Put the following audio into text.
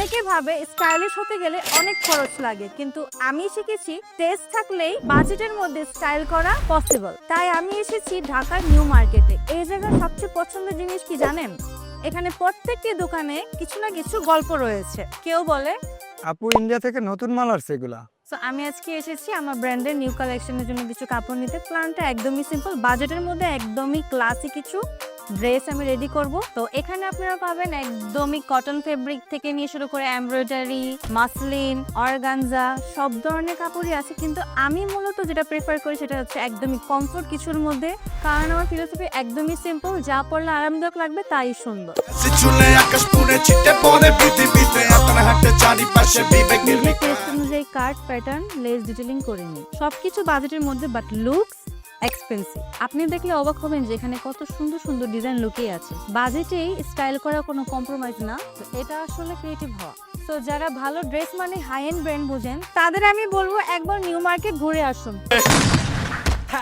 অনেকে ভাবে স্টাইলিশ হতে গেলে অনেক খরচ লাগে কিন্তু আমি শিখেছি টেস্ট থাকলেই বাজেটের মধ্যে স্টাইল করা পসিবল তাই আমি এসেছি ঢাকার নিউ মার্কেটে এই জায়গার সবচেয়ে পছন্দের জিনিস কি জানেন? এখানে প্রত্যেকটি দোকানে কিছু না কিছু গল্প রয়েছে। কেউ বলে আপু ইন্ডিয়া থেকে নতুন মাল আসছে এগুলা। তো আমি আজকে এসেছি আমার ব্র্যান্ডের নিউ কালেকশনের জন্য কিছু কাপড় নিতে। প্ল্যানটা একদমই সিম্পল বাজেটের মধ্যে একদমই ক্লাসি কিছু ড্রেস আমি রেডি করব। তো এখানে আপনারা পাবেন একদমই কটন ফেব্রিক থেকে নিয়ে শুরু করে এমব্রয়ডারি মাসলিন অর্গানজা সব ধরনের কাপড়ই আছে। কিন্তু আমি মূলত যেটা প্রেফার করি সেটা হচ্ছে একদমই কমফোর্ট কিছুর মধ্যে। কারণ আমার ফিলোসফি একদমই সিম্পল যা পরলে আরামদায়ক লাগবে তাই সুন্দর। নিজের টেস্ট অনুযায়ী কার্ড প্যাটার্ন লেস ডিটেলিং করে নিই সবকিছু বাজেটের মধ্যে বাট লুকস এক্সপেন্সিভ আপনি দেখলে অবাক হবেন যে এখানে কত সুন্দর সুন্দর ডিজাইন লুকিয়ে আছে। বাজেটেই স্টাইল করা কোনো কম্প্রোমাইজ না। এটা আসলে ক্রিয়েটিভ হওয়া। তো যারা ভালো ড্রেস মানে হাই এন্ড ব্র্যান্ড বোঝেন, তাদের আমি বলব একবার নিউ মার্কেট ঘুরে আসুন।